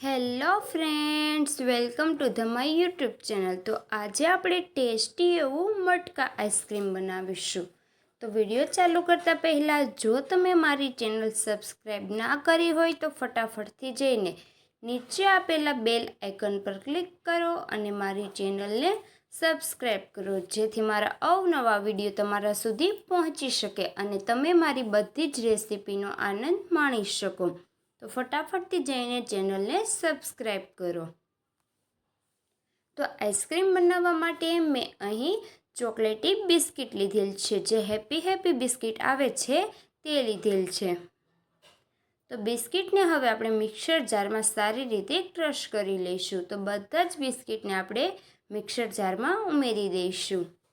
Hello friends, welcome to the my YouTube channel. તો આજે આપણે ટેસ્ટી એવું મટકા આઈસ્ક્રીમ બનાવીશું. તો વીડિયો ચાલુ કરતાં પહેલાં જો તમે મારી ચેનલ સબસ્ક્રાઈબ ના કરી હોય તો ફટાફટથી જઈને નીચે આપેલા બેલ આઇકન પર ક્લિક કરો અને મારી ચેનલને સબસ્ક્રાઈબ કરો, જેથી મારા અવનવા વીડિયો તમારા સુધી પહોંચી શકે અને તમે મારી બધી જ રેસીપીનો આનંદ માણી શકો. તો ફટાફટથી જઈને ચેનલને સબસ્ક્રાઈબ કરો. તો આઈસ્ક્રીમ બનાવવા માટે મેં અહીં ચોકલેટી બિસ્કિટ લીધેલ છે. જે હેપી હેપી બિસ્કિટ આવે છે તે લીધેલ છે. તો બિસ્કિટને હવે આપણે મિક્સર જારમાં સારી રીતે ક્રશ કરી લઈશું. તો બધા જ બિસ્કિટને આપણે મિક્સર જારમાં ઉમેરી દઈશું.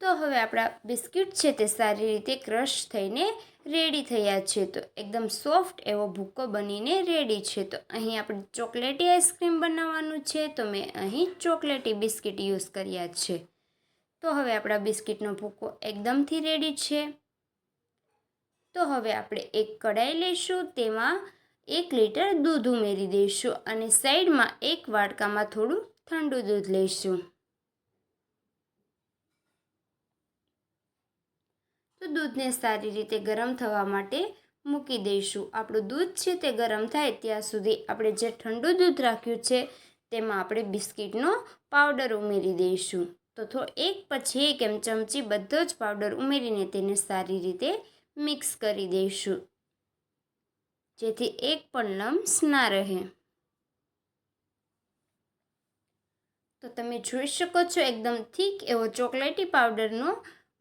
તો હવે આપણા બિસ્કિટ છે તે સારી રીતે ક્રશ થઈને રેડી થયા છે. તો એકદમ સોફ્ટ એવો ભૂકો બનીને રેડી છે. તો અહીં આપણે ચોકલેટી આઈસ્ક્રીમ બનાવવાનું છે. તો મેં અહીં ચોકલેટી બિસ્કિટ યુઝ કર્યા છે. તો હવે આપણા બિસ્કિટનો ભૂકો એકદમથી રેડી છે. તો હવે આપણે એક કઢાઈ લઈશું. તેમાં એક લીટર દૂધ ઉમેરી દઈશું અને સાઈડમાં એક વાડકામાં થોડું ઠંડુ દૂધ લઈશું તો દૂધને સારી રીતે ગરમ થવા માટે મૂકી દઈશું. આપણું દૂધ છે તે ગરમ થાય ત્યાં સુધી આપણે જે ઠંડુ દૂધ રાખ્યું છે તેમાં આપણે બિસ્કિટનો પાવડર ઉમેરી દઈશું. તો થો, એક પછી એક એમ ચમચી બધો જ પાવડર ઉમેરીને તેને સારી રીતે મિક્સ કરી દઈશું. જેથી એક પણ લમ્સ ના રહે. તો તમે જોઈ શકો છો, એકદમ થીક એવો ચોકલેટી પાવડરનો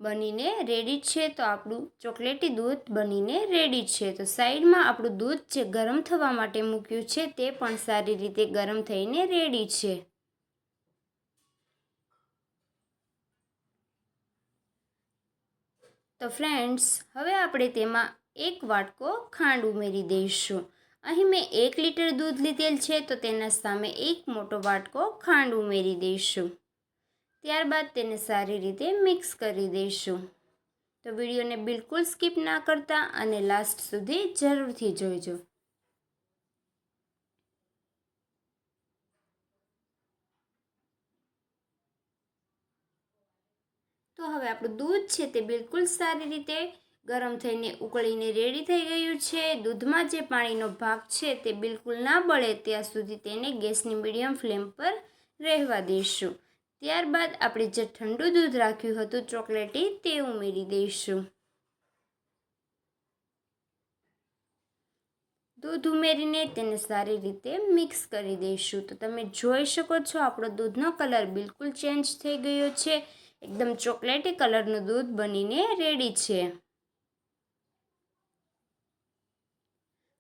બનીને રેડી છે, તો આપણું ચોકલેટી દૂધ બનીને રેડી છે. તો સાઈડમાં આપણું દૂધ જે ગરમ થવા માટે મૂક્યું છે, તે પણ સારી રીતે ગરમ થઈને રેડી છે. તો ફ્રેન્ડ્સ હવે આપણે તેમાં એક વાટકો ખાંડ ઉમેરી દઈશું. અહીં મેં એક લીટર દૂધ લીધેલ છે, તો તેના સામે એક મોટો વાટકો ખાંડ ઉમેરી દઈશું. ત્યારબાદ તેને સારી રીતે મિક્સ કરી દઈશું. તો વિડીયોને બિલકુલ સ્કીપ ના કરતા અને લાસ્ટ સુધી જરૂરથી જોઈજો તો હવે આપણું દૂધ છે તે બિલકુલ સારી રીતે ગરમ થઈને ઉકળીને રેડી થઈ ગયું છે. દૂધમાં જે પાણીનો ભાગ છે તે બિલકુલ ના બળે ત્યાં સુધી તેને ગેસની મીડિયમ ફ્લેમ પર રહેવા દઈશું. ત્યારબાદ આપણે જે ઠંડુ દૂધ રાખ્યું હતું ચોકલેટી તે ઉમેરી દઈશું. દૂધ ઉમેરીને તેને સારી રીતે મિક્સ કરી દઈશું. તો તમે જોઈ શકો છો આપણો દૂધનો કલર બિલકુલ ચેન્જ થઈ ગયો છે. એકદમ ચોકલેટી કલરનું દૂધ બનીને રેડી છે.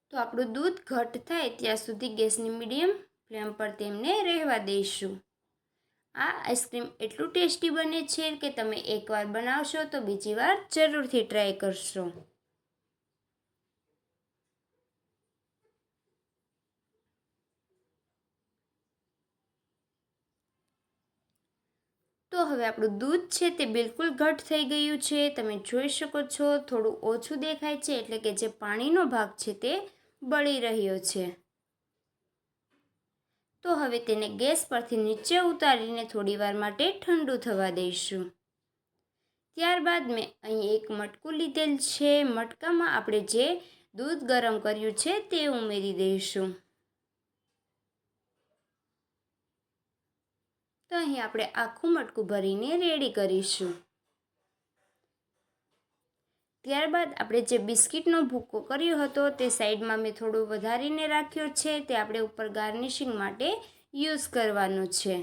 તો આપણું દૂધ ઘટ થાય ત્યાં સુધી ગેસની મીડિયમ ફ્લેમ પર તેમને રહેવા દઈશું. આ આઈસ્ક્રીમ એટલું ટેસ્ટી બને છે કે તમે એકવાર બનાવશો તો બીજી વાર જરૂરથી ટ્રાય કરશો. તો હવે આપણું દૂધ છે તે બિલકુલ ઘટ થઈ ગયું છે. તમે જોઈ શકો છો, થોડું ઓછું દેખાય છે એટલે કે જે પાણીનો ભાગ છે તે બળી રહ્યો છે. તો હવે તેને ગેસ પરથી નીચે ઉતારીને થોડીવાર માટે ઠંડુ થવા દઈશું. ત્યારબાદ મેં અહીં એક મટકું લીધેલ છે. મટકામાં આપણે જે દૂધ ગરમ કર્યું છે તે ઉમેરી દઈશું. તો અહીં આપણે આખું મટકું ભરીને રેડી કરીશું. ત્યારબાદ આપણે જે બિસ્કિટનો ભૂકો કર્યો હતો તે સાઈડમાં મેં થોડું વધારીને રાખ્યો છે, તે આપણે ઉપર ગાર્નિશિંગ માટે યુઝ કરવાનો છે.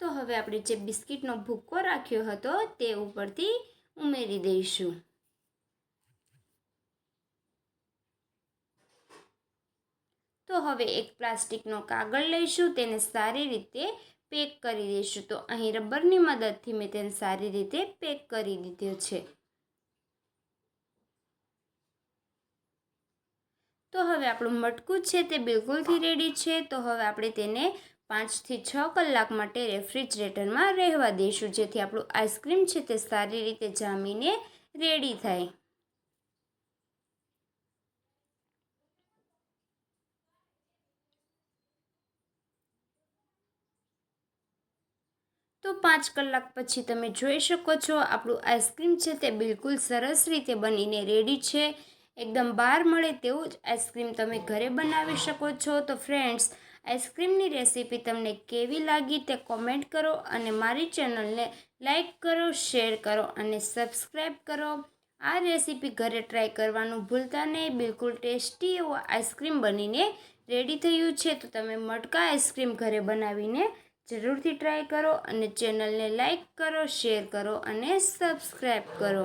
તો હવે આપણે જે બિસ્કિટનો ભૂકો રાખ્યો હતો તે ઉપરથી ઉમેરી દઈશું. તો હવે એક પ્લાસ્ટિકનો કાગળ લઈશું, તેને સારી રીતે પેક કરી દઈશું. તો અહીં રબરની મદદથી મેં તેને સારી રીતે પેક કરી દીધો છે. તો હવે આપણું મટકું છે તે બિલકુલથી રેડી છે. તો હવે આપણે તેને પાંચથી છ કલાક માટે રેફ્રિજરેટરમાં રહેવા દઈશું, જેથી આપણું આઈસ્ક્રીમ છે તે સારી રીતે જામીને રેડી થાય. તો પાંચ કલાક પછી તમે જોઈ શકો છો, આપણું આઈસ્ક્રીમ છે તે બિલકુલ સરસ રીતે બનીને રેડી છે. એકદમ બહાર મળે તેવું જ આઈસ્ક્રીમ તમે ઘરે બનાવી શકો છો. તો ફ્રેન્ડ્સ, આઈસ્ક્રીમની રેસીપી તમને કેવી લાગી તે કોમેન્ટ કરો અને મારી ચેનલને લાઈક કરો, શેર કરો અને સબસ્ક્રાઈબ કરો. આ રેસીપી ઘરે ટ્રાય કરવાનું ભૂલતા નહીં. બિલકુલ ટેસ્ટી એવો આઈસ્ક્રીમ બનીને રેડી થયું છે. તો તમે મટકા આઈસ્ક્રીમ ઘરે બનાવીને જરૂરથી ટ્રાય કરો અને ચેનલને લાઈક કરો શેર કરો અને સબસ્ક્રાઈબ કરો.